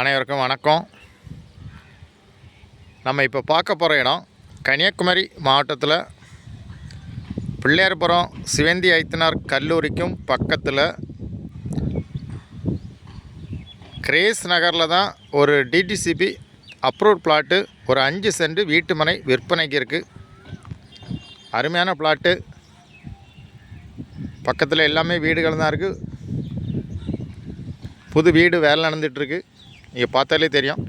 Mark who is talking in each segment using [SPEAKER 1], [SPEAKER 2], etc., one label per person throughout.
[SPEAKER 1] அனைவருக்கும் வணக்கம். நம்ம இப்போ பார்க்க போகிற இடம் கன்னியாகுமரி மாவட்டத்தில். பிள்ளையார்புரம் சிவந்தி ஐத்தனார் கல்லூரிக்கும் பக்கத்தில். கிரேஸ் நகரில் தான் ஒரு டிடிசிபி அப்ரூவ் பிளாட்டு ஒரு அஞ்சு சென்ட் வீட்டு மனை விற்பனைக்கு இருக்குது அருமையான பிளாட்டு பக்கத்தில் எல்லாமே வீடுகள் தான் இருக்குது புது வீடு வேலை நடந்துகிட்ருக்கு நீங்கள் பார்த்தாலே தெரியும்.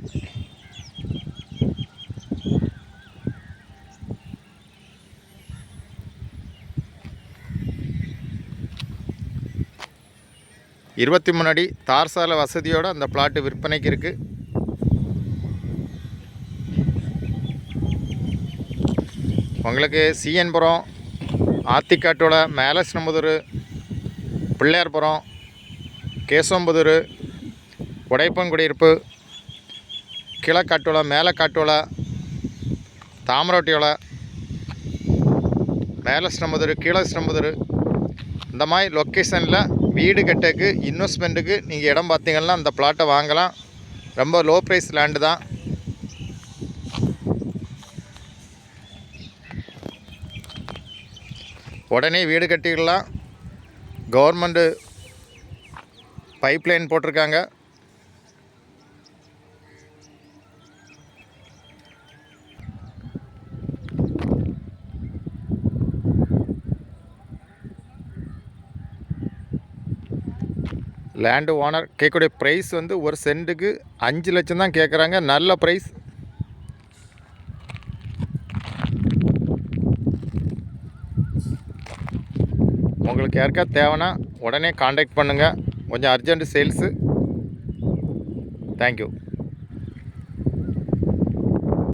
[SPEAKER 1] இருபத்தி மூணு அடி தார் சாலை வசதியோடு அந்த பிளாட்டு விற்பனைக்கு இருக்குது உங்களுக்கு சிஎன்புரம் ஆத்திக்காட்டோட மேலஸ்னம்புதூர் பிள்ளையார்புரம் கேசம்புதூர் உடைப்பங்குடியிருப்பு கிழக்காட்டுவலை மேலக்காட்டுவலை தாமரோட்டியோலை மேலே சிரமுதர் கீழே கீழஸ்னம்புதூர் இந்த மாதிரி லொக்கேஷனில் வீடு கட்டக்கு இன்வெஸ்ட்மெண்ட்டுக்கு நீங்கள் இடம் பார்த்தீங்கன்னா அந்த பிளாட்டை வாங்கலாம். ரொம்ப லோ ப்ரைஸ் லேண்டு தான். உடனே வீடு கட்டிக்கலாம் கவர்மெண்ட்டு பைப்லைன் போட்டிருக்காங்க. லேண்டு ஓனர் கேட்கக்கூடிய ப்ரைஸ் வந்து ஒரு சென்ட்டுக்கு அஞ்சு லட்சம் தான் கேட்குறாங்க. நல்ல ப்ரைஸ் உங்களுக்கு யாருக்கா தேவைன்னா உடனே காண்டாக்ட் பண்ணுங்கள் கொஞ்சம் அர்ஜென்ட் சேல்ஸு தேங்க்யூ